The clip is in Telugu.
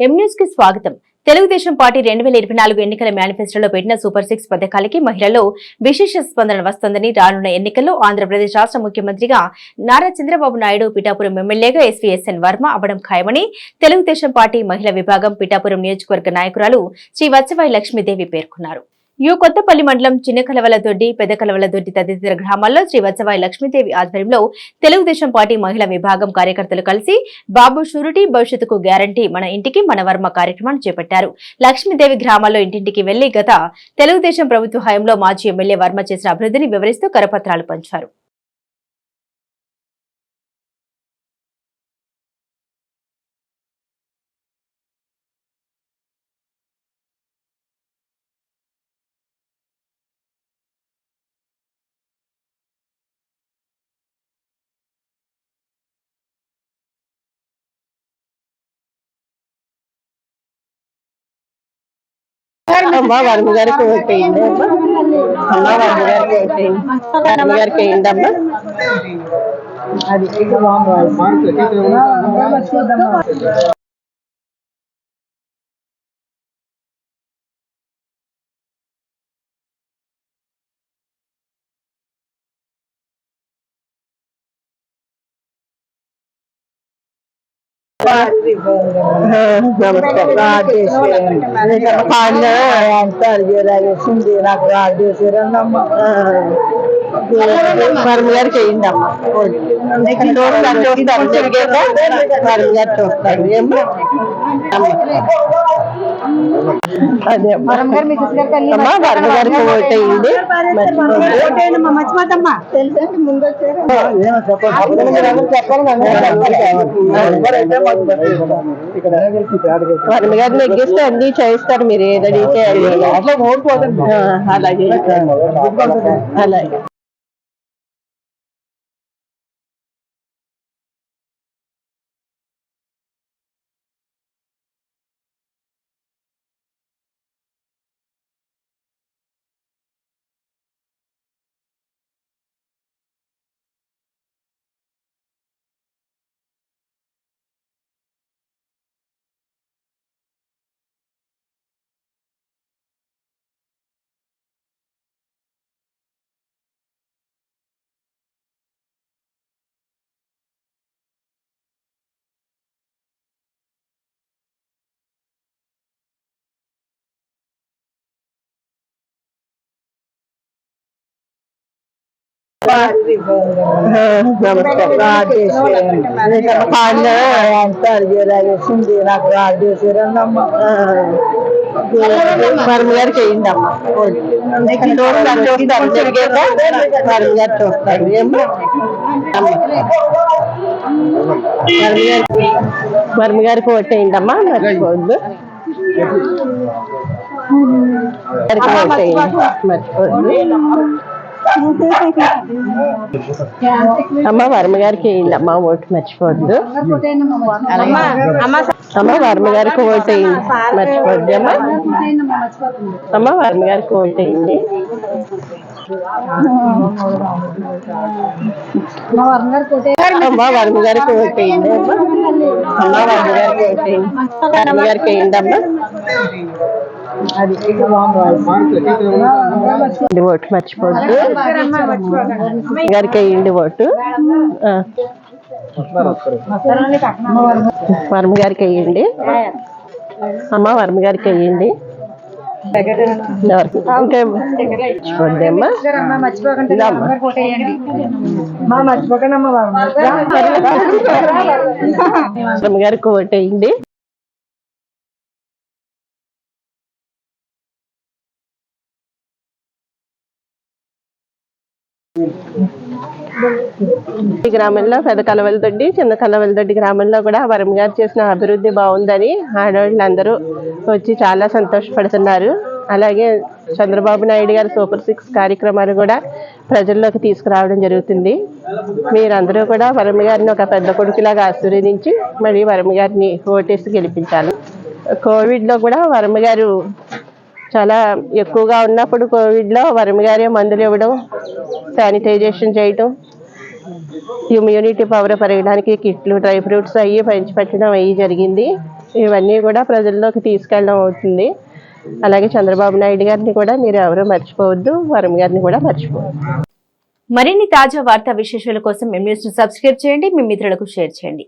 ఎం కి స్వాగతం. తెలుగుదేశం పార్టీ రెండు వేల ఇరవై నాలుగు ఎన్నికల మేనిఫెస్టోలో పెట్టిన సూపర్ సిక్స్ పథకాలకి మహిళల్లో విశేష స్పందన వస్తోందని రానున్న ఎన్నికల్లో ఆంధ్రప్రదేశ్ రాష్ట్ర ముఖ్యమంత్రిగా నారా చంద్రబాబు నాయుడు పిఠాపురం ఎమ్మెల్యేగా ఎస్వీఎస్ఎన్ వర్మ అవడం ఖాయమని తెలుగుదేశం పార్టీ మహిళా విభాగం పిఠాపురం నియోజకవర్గ నాయకురాలు శ్రీ వత్సవాయి లక్ష్మీదేవి పేర్కొన్నారు. యు కొత్తపల్లి మండలం చిన్న కలవలదొడ్డి పెద్ద కలవలదొడ్డి తదితర గ్రామాల్లో శ్రీ వత్సవాయి లక్ష్మీదేవి ఆధ్వర్యంలో తెలుగుదేశం పార్టీ మహిళా విభాగం కార్యకర్తలు కలిసి బాబు షూరిటీ భవిష్యత్తుకు గ్యారంటీ మన ఇంటికి మన వర్మ కార్యక్రమాన్ని చేపట్టారు. లక్ష్మీదేవి గ్రామాల్లో ఇంటింటికి వెళ్ళి గత తెలుగుదేశం ప్రభుత్వ హయాంలో మాజీ ఎమ్మెల్యే వర్మ చేసిన అభివృద్ధిని వివరిస్తూ కరపత్రాలు పంచారు. అమ్మ వర్మ గారికి ఓటేయండి అమ్మ అమ్మ వర్మ గారికి ఓటేయండి వర్మ గారికి వేయండి అమ్మ नमस्कार. पांढर शिंदे नागपूर आठ दिवस వర్మ గారికి చూస్తారు చూస్తారు వర్మ గారు చూస్తారు. ఏమ్మా. అదే అమ్మ. వర్మ గారికి. మర్చిపోతమ్మా ముందు గారు నెగ్గిస్తే అన్ని చేస్తారు మీరు ఏది అడిగితే అది. ఆ, అలాగే. అలాగే. రాజేసింది నాకు రాజేశ్వరమ్మ ఆ, వర్మ గారికి వేయండి అమ్మ చూస్తారు చూస్తారు వర్మ గారు చూస్తారు ఏమ్మా అమ్మ. వర్మ గారికి వర్మ గారికి ఓటేయండి అమ్మా మర్చిపోద్దు గారికి ఓటేయండి అమ్మ వర్మ గారికి అమ్మ ఓటు మర్చిపోవద్దు. అమ్మ వర్మ గారికి ఓటు వేయండి. మర్చిపోద్ది అమ్మ. అమ్మ వర్మ గారికి ఓటు వేయండి. అమ్మ వర్మ గారికి ఓటు వేయండి అమ్మ. అమ్మ వర్మ గారికి ఓటు వేయండి. వర్మ గారికి వేయండి అమ్మ. ఓటు మర్చిపోద్దు. గారికి వేయండి ఓటు. వర్మ గారికి వేయండి అమ్మ వర్మ గారికి వేయండి ఎవరికి? ఇంకా మర్చిపోద్దమ్మా? మర్చిపోకండి అమ్మ. గారికి ఓటు ఈ గ్రామంలో పెద్ద కలవలదొడ్డి చిన్న కలవలదొడ్డి గ్రామంలో కూడా వరం గారు చేసిన అభివృద్ధి బాగుందని ఆడవాళ్ళందరూ వచ్చి చాలా సంతోషపడుతున్నారు. అలాగే చంద్రబాబు నాయుడు గారి సూపర్ సిక్స్ కార్యక్రమాలు కూడా ప్రజల్లోకి తీసుకురావడం జరుగుతుంది. మీరందరూ కూడా వరమ గారిని ఒక పెద్ద కొడుకులాగా ఆశీర్వదించి మరి వరమ గారిని ఓటేసి గెలిపించాలి. కోవిడ్లో కూడా వరమ గారు చాలా ఎక్కువగా ఉన్నప్పుడు కోవిడ్లో వరమ గారే మందులు ఇవ్వడం శానిటైజేషన్ చేయటం ఇమ్యూనిటీ పవర్ పెరగడానికి కిట్లు డ్రై ఫ్రూట్స్ అవి పంచిపెట్టడం అవి జరిగింది. ఇవన్నీ కూడా ప్రజల్లోకి తీసుకెళ్ళడం అవుతుంది. అలాగే చంద్రబాబు నాయుడు గారిని కూడా మీరు ఎవరు మర్చిపోవద్దు వరం గారిని కూడా మర్చిపోవద్దు. మరిన్ని తాజా వార్తా విశేషాల కోసం మేము న్యూస్ను సబ్స్క్రైబ్ చేయండి మీ మిత్రులకు షేర్ చేయండి.